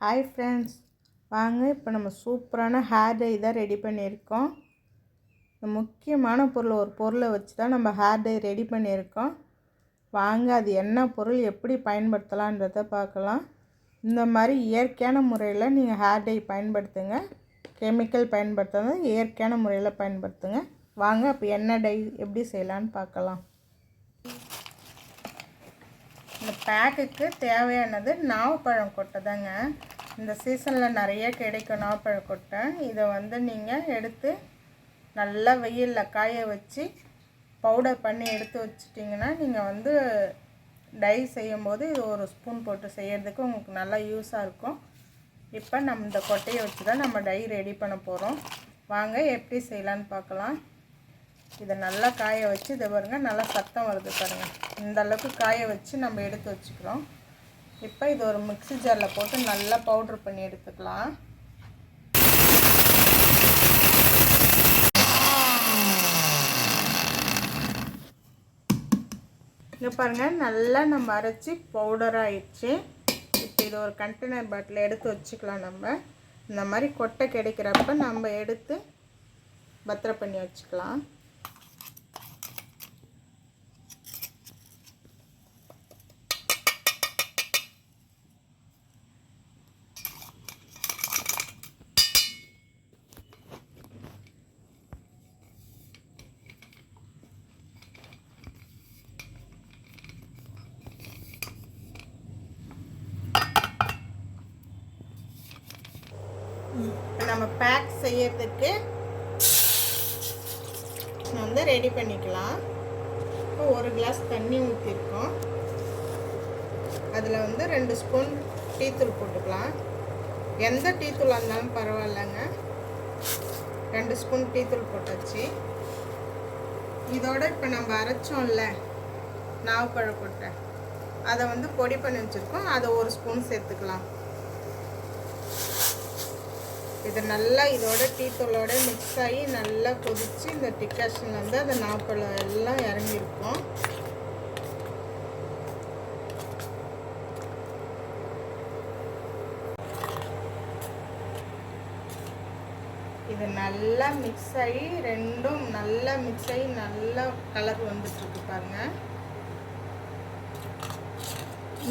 Hi friends வாங்க இப்போ நம்ம சூப்பரான ஹேர் டை தான் ரெடி பண்ணியிருக்கோம். முக்கியமான பொருள் ஒரு பொருளை வச்சு தான் நம்ம ஹேர் டை ரெடி பண்ணியிருக்கோம். வாங்க அது என்ன பொருள் எப்படி பயன்படுத்தலான்றதை பார்க்கலாம். இந்த மாதிரி இயற்கையான முறையில் நீங்கள் ஹேர் டை பயன்படுத்துங்க. கெமிக்கல் பயன்படுத்தாத இயற்கையான முறையில் பயன்படுத்துங்க. வாங்க அப்போ என்ன டை எப்படி செய்யலான்னு பார்க்கலாம் இந்த பேக்குக்கு தேவையானது நாவப்பழம் கொட்டை தாங்க இந்த சீசனில் நிறைய கிடைக்கும் நாவப்பழம் கொட்டை இதை வந்து நீங்கள் எடுத்து நல்லா வெயிலில் காய வச்சு பவுடர் பண்ணி எடுத்து வச்சிட்டிங்கன்னா நீங்கள் வந்து டை செய்யும்போது இது ஒரு ஸ்பூன் போட்டு செய்கிறதுக்கு உங்களுக்கு நல்லா யூஸாக இருக்கும். இப்போ நம்ம இந்த கொட்டையை வச்சு தான் நம்ம டை ரெடி பண்ண போகிறோம் வாங்க எப்படி செய்யலான்னு பார்க்கலாம். இதை நல்லா காய வச்சு இதை பாருங்கள் நல்லா சத்தம் வருது பாருங்கள் இந்த அளவுக்கு காய வச்சு நம்ம எடுத்து வச்சுக்கிறோம். இப்போ இது ஒரு மிக்சி ஜாரில் போட்டு நல்லா பவுட்ரு பண்ணி எடுத்துக்கலாம். இங்கே பாருங்கள் நல்லா நம்ம அரைச்சி பவுடர் ஆயிடுச்சு. இப்போ இது ஒரு கண்டெய்னர் பாட்டில் எடுத்து வச்சுக்கலாம் நம்ம. இந்த மாதிரி கொட்டை கிடைக்கிறப்ப நம்ம எடுத்து பத்திர பண்ணி வச்சுக்கலாம். நம்ம பேக் செய்யறதுக்கு வந்து ரெடி பண்ணிக்கலாம். இப்போ ஒரு கிளாஸ் தண்ணி ஊற்றிருக்கோம் அதில் வந்து ரெண்டு ஸ்பூன் டீத்தூள் போட்டுக்கலாம். எந்த டீத்தூளாக இருந்தாலும் பரவாயில்லைங்க. ரெண்டு ஸ்பூன் டீத்தூள் போட்டாச்சு. இதோட இப்போ நம்ம அரைச்சோம்ல நாவப்பழ கொட்டை அதை வந்து பொடி பண்ணி வச்சுருக்கோம். அதை ஒரு ஸ்பூன் சேர்த்துக்கலாம். இது நல்லா இதோட டீத்தூளோட மிக்ஸ் ஆகி நல்லா கொதித்து இந்த டிக்காஷன் வந்து அந்த நாப்பழம் எல்லாம் இறங்கியிருக்கும் இது நல்லா மிக்ஸ் ஆகி ரெண்டும் நல்லா மிக்ஸ் ஆகி நல்லா கலர் வந்துட்டுருக்கு பாருங்கள்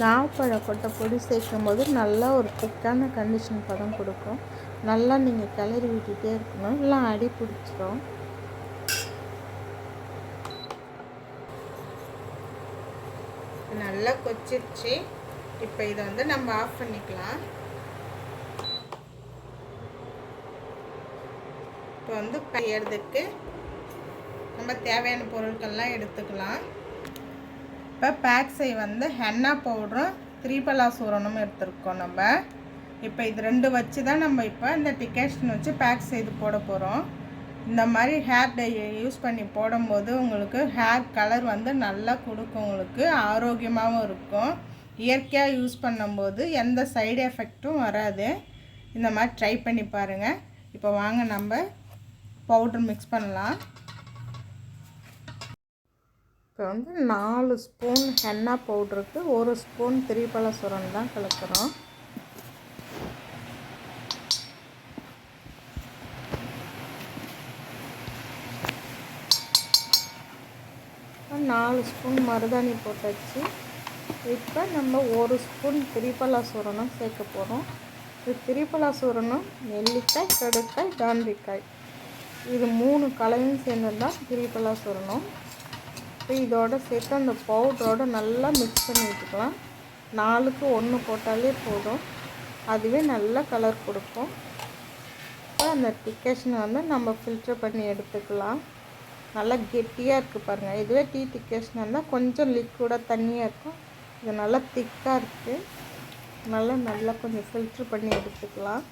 நாப்பழ கொட்டை பொடி சேர்க்கும் போது நல்லா ஒரு திக்கான கண்டிஷன் பதம் கொடுக்கும். நல்லா நீங்கள் கிளறி விட்டுட்டே இருக்கணும். எல்லாம் அடி பிடிச்சிரும். நல்லா கொச்சிருச்சு இப்போ இதை வந்து நம்ம ஆஃப் பண்ணிக்கலாம். இப்போ வந்து செய்யறதுக்கு நம்ம தேவையான பொருட்கள்லாம் எடுத்துக்கலாம். இப்போ பேக் செய் வந்து ஹென்னா பவுடரும் திரிபலா சூரனும் எடுத்துருக்கோம் நம்ம. இப்போ இது ரெண்டு வச்சு தான் நம்ம இப்போ இந்த டிகேஷன் வச்சு பேக் செய்து போட போகிறோம் இந்த மாதிரி ஹேர் டை யூஸ் பண்ணி போடும்போது உங்களுக்கு ஹேர் கலர் வந்து நல்லா கொடுக்கும் உங்களுக்கு ஆரோக்கியமாகவும் இருக்கும். இயற்கையாக யூஸ் பண்ணும்போது எந்த சைடு எஃபெக்ட்டும் வராது. இந்த மாதிரி ட்ரை பண்ணி பாருங்கள் இப்போ வாங்க நம்ம பவுட்ரு மிக்ஸ் பண்ணலாம். இப்போ வந்து நாலு ஸ்பூன் ஹென்னா பவுடருக்கு ஒரு ஸ்பூன் திரிபல சுரன் தான் கலக்கிறோம். நாலு ஸ்பூன் மருதாணி போட்டாச்சு. இப்போ நம்ம ஒரு ஸ்பூன் திரிபலா சூரணம் சேர்க்க போகிறோம் இது திரிபலா சூரணம் நெல்லிக்காய் கடுக்காய் தாண்டிக்காய் இது மூணு கலையும் சேர்ந்து தான் திரிபலா சூரணம் இப்போ இதோட சேர்த்து அந்த பவுடரோடு நல்லா மிக்ஸ் பண்ணி வச்சுக்கலாம் நாலுக்கு ஒன்று போட்டாலே போதும். அதுவே நல்ல கலர் கொடுக்கும். இப்போ அந்த டிக்கேஷனை வந்து நம்ம ஃபில்டர் பண்ணி எடுத்துக்கலாம். நல்லா கெட்டியாக இருக்குது பாருங்கள் இதுவே டீ திக்கேஷனாக இருந்தால் கொஞ்சம் லிக்விடாக தண்ணியாக இருக்கும். இது நல்லா திக்காக இருக்குது நல்லா நல்லா கொஞ்சம் ஃபில்ட்ரு பண்ணி எடுத்துக்கலாம்.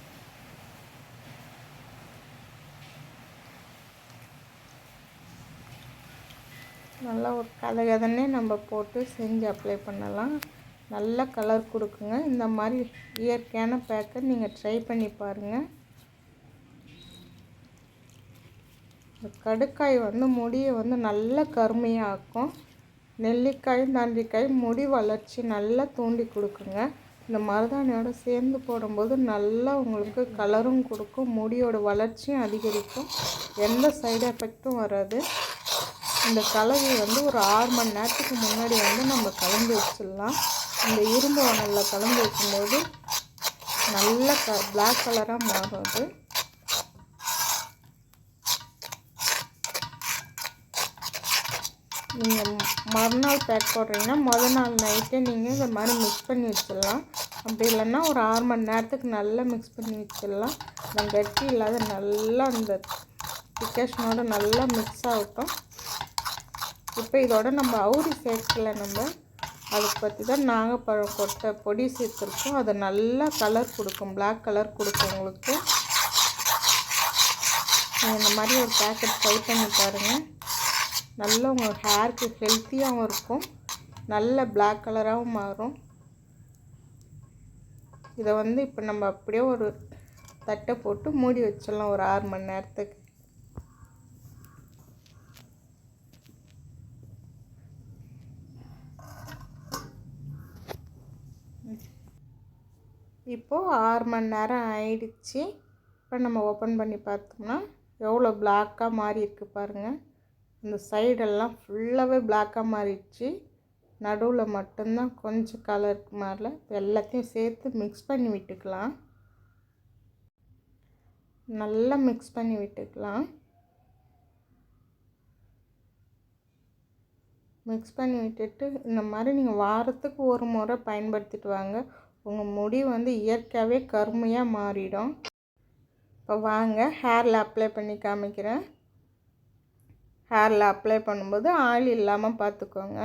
நல்லா ஒரு கதை கதனே நம்ம போட்டு செஞ்சு அப்ளை பண்ணலாம். நல்ல கலர் கொடுக்குங்க. இந்த மாதிரி இயற்கையான பேக்கை நீங்கள் ட்ரை பண்ணி பாருங்கள் இந்த கடுக்காய் வந்து முடியை வந்து நல்ல கருமையாக்கும். நெல்லிக்காயும் தண்டிக்காய் முடி வளர்ச்சி நல்லா தூண்டி கொடுக்குங்க. இந்த மருதாணியோடு சேர்ந்து போடும்போது நல்லா உங்களுக்கு கலரும் கொடுக்கும். முடியோட வளர்ச்சியும் அதிகரிக்கும். எந்த சைடு எஃபெக்ட்டும் வராது. இந்த கலவை வந்து ஒரு ஆறு மணி நேரத்துக்கு முன்னாடி வந்து நம்ம கலந்து வச்சிடலாம். இந்த இரும்பு வனலில் கலந்து வைக்கும்போது நல்ல க பிளாக் கலராக மாறும் அது. நீங்கள் மறுநாள் பேக் போடுறீங்கன்னா மொதல் நாள் நைட்டே நீங்கள் இந்த மாதிரி மிக்ஸ் பண்ணி வச்சிடலாம். அப்படி இல்லைன்னா ஒரு ஆறு மணி நேரத்துக்கு நல்லா மிக்ஸ் பண்ணி வச்சிடலாம். அந்த கட்டி இல்லாத நல்லா அந்த டிக்கேஷனோட நல்லா மிக்ஸ் ஆகட்டும். இப்போ இதோட நம்ம அவுரி சேர்க்கல நம்ம. அதை பற்றி தான் நாகப்பழம் கொட்டை பொடி சேர்த்துருக்கோம். அது நல்லா கலர் கொடுக்கும். பிளாக் கலர் கொடுக்கும் உங்களுக்கு. இந்த மாதிரி ஒரு பேக்கெட் ட்ரை பண்ணி பாருங்கள் நல்ல உங்கள் ஹேருக்கு ஹெல்த்தியாகவும் இருக்கும். நல்ல பிளாக் கலராகவும் மாறும். இதை வந்து இப்போ நம்ம அப்படியே ஒரு தட்டை போட்டு மூடி வச்சிடலாம் ஒரு ஆறு மணி நேரத்துக்கு. இப்போது ஆறு மணி நேரம் ஆயிடுச்சு. இப்போ நம்ம ஓப்பன் பண்ணி பார்த்தோம்னா எவ்வளோ பிளாக்காக மாறி இருக்குது பாருங்கள் இந்த சைடெல்லாம் ஃபுல்லாகவே பிளாக்காக மாறிடுச்சு. நடுவில் மட்டும்தான் கொஞ்சம் கலர் மாறல. இப்போ எல்லாத்தையும் சேர்த்து மிக்ஸ் பண்ணி விட்டுக்கலாம். நல்லா மிக்ஸ் பண்ணி விட்டுக்கலாம். மிக்ஸ் பண்ணி விட்டுட்டு இந்த மாதிரி நீங்கள் வாரத்துக்கு ஒரு முறை பயன்படுத்திட்டு வாங்க. உங்கள் முடி வந்து இயற்கையாகவே கருமையாக மாறிடும். இப்போ வாங்க ஹேரில் அப்ளை பண்ணி காமிக்கிறேன். ஹேரில் அப்ளை பண்ணும்போது ஆயில் இல்லாமல் பார்த்துக்கோங்க.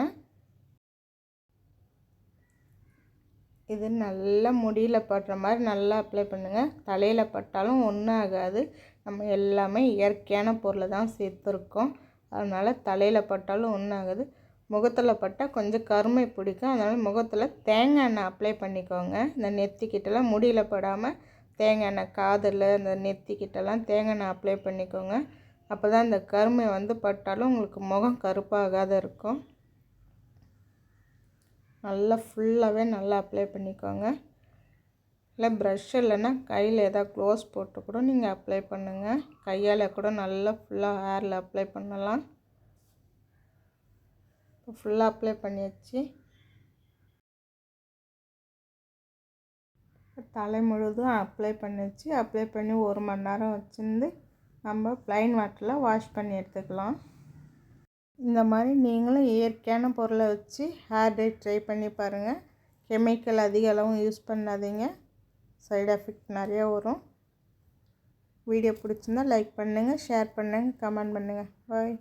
இது நல்லா முடியில் படுற மாதிரி நல்லா அப்ளை பண்ணுங்கள் தலையில் பட்டாலும் ஒன்றும் ஆகாது. நம்ம எல்லாமே இயற்கையான பொருளை தான் சேர்த்துருக்கோம். அதனால் தலையில் பட்டாலும் ஒன்றும் ஆகாது. முகத்தில் பட்டால் கொஞ்சம் கருமை பிடிக்கும். அதனால் முகத்தில் தேங்காய் எண்ணெய் அப்ளை பண்ணிக்கோங்க. இந்த நெத்திக்கிட்டலாம் முடியில் படாமல் தேங்காய் எண்ணெய் காதில் இந்த நெத்திக்கிட்டலாம் தேங்காய் எண்ணெய் அப்ளை பண்ணிக்கோங்க. அப்போ தான் இந்த கருமை வந்து பட்டாலும் உங்களுக்கு முகம் கருப்பாகாத இருக்கும். நல்லா ஃபுல்லாகவே நல்லா அப்ளை பண்ணிக்கோங்க. இல்லை ப்ரஷ் இல்லைன்னா கையில் எதாவது க்ளோஸ் போட்டு கூட நீங்கள் அப்ளை பண்ணுங்கள் கையால் கூட நல்லா ஃபுல்லாக ஹேரில் அப்ளை பண்ணலாம். ஃபுல்லாக அப்ளை பண்ணியாச்சு. தலை முழுதும் அப்ளை பண்ணிச்சு அப்ளை பண்ணி ஒரு மணி நேரம் வச்சுருந்து நம்ம ப்ளைன் வாட்டரில் வாஷ் பண்ணி எடுத்துக்கலாம். இந்த மாதிரி நீங்களும் இயற்கையான பொருளை வச்சு ஹேர் டை ட்ரை பண்ணி பாருங்கள் கெமிக்கல் அதிக அளவும் யூஸ் பண்ணாதீங்க. சைடு எஃபெக்ட் நிறையா வரும். வீடியோ பிடிச்சிருந்தா லைக் பண்ணுங்கள் ஷேர் பண்ணுங்கள் கமெண்ட் பண்ணுங்கள் பாய்